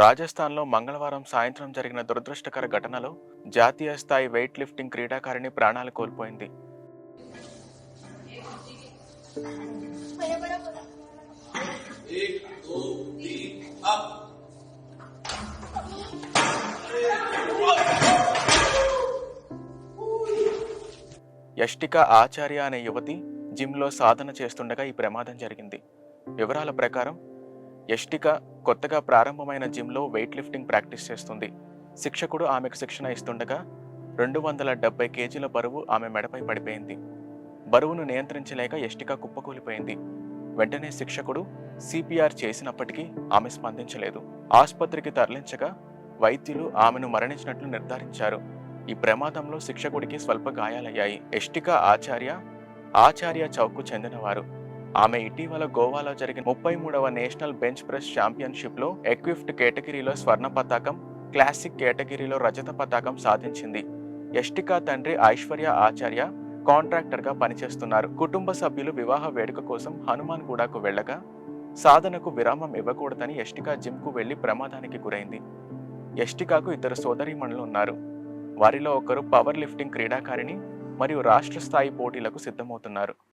రాజస్థాన్లో మంగళవారం సాయంత్రం జరిగిన దురదృష్టకర ఘటనలో జాతీయ స్థాయి వెయిట్ లిఫ్టింగ్ క్రీడాకారిణి ప్రాణాలు కోల్పోయింది. యష్టిక ఆచార్య అనే యువతి జిమ్లో సాధన చేస్తుండగా ఈ ప్రమాదం జరిగింది. వివరాల ప్రకారం యష్టిక కొత్తగా ప్రారంభమైన జిమ్లో వెయిట్ లిఫ్టింగ్ ప్రాక్టీస్ చేస్తుంది. శిక్షకుడు ఆమెకు శిక్షణ ఇస్తుండగా రెండు వందల డెబ్బై కేజీల బరువు ఆమె మెడపై పడిపోయింది. బరువును నియంత్రించలేక యష్టిక కుప్పకూలిపోయింది వెంటనే శిక్షకుడు సిపిఆర్ చేసినప్పటికీ ఆమె స్పందించలేదు. ఆసుపత్రికి తరలించగా వైద్యులు ఆమెను మరణించినట్లు నిర్ధారించారు. ఈ ప్రమాదంలో శిక్షకుడికి స్వల్ప గాయాలయ్యాయి. ఎష్టిక ఆచార్య ఆచార్య చౌక్కు చెందినవారు. ఆమె ఇటీవల గోవాలో జరిగిన ముప్పై మూడవ నేషనల్ బెంచ్ ప్రెస్ ఛాంపియన్షిప్లో ఎక్విఫ్ట్ కేటగిరీలో స్వర్ణ పతాకం క్లాసిక్ కేటగిరీలో రజత పతాకం సాధించింది. యష్టికా తండ్రి ఐశ్వర్య ఆచార్య కాంట్రాక్టర్గా పనిచేస్తున్నారు. కుటుంబ సభ్యులు వివాహ వేడుక కోసం హనుమాన్ గూడకు వెళ్ళగా సాధనకు విరామం ఇవ్వకూడదని యష్టికా జిమ్కు వెళ్ళి ప్రమాదానికి గురైంది. యష్టికాకు ఇద్దరు సోదరీమణులు ఉన్నారు. వారిలో ఒకరు పవర్ లిఫ్టింగ్ క్రీడాకారిణి మరియు రాష్ట్ర స్థాయి పోటీలకు సిద్ధమవుతున్నారు.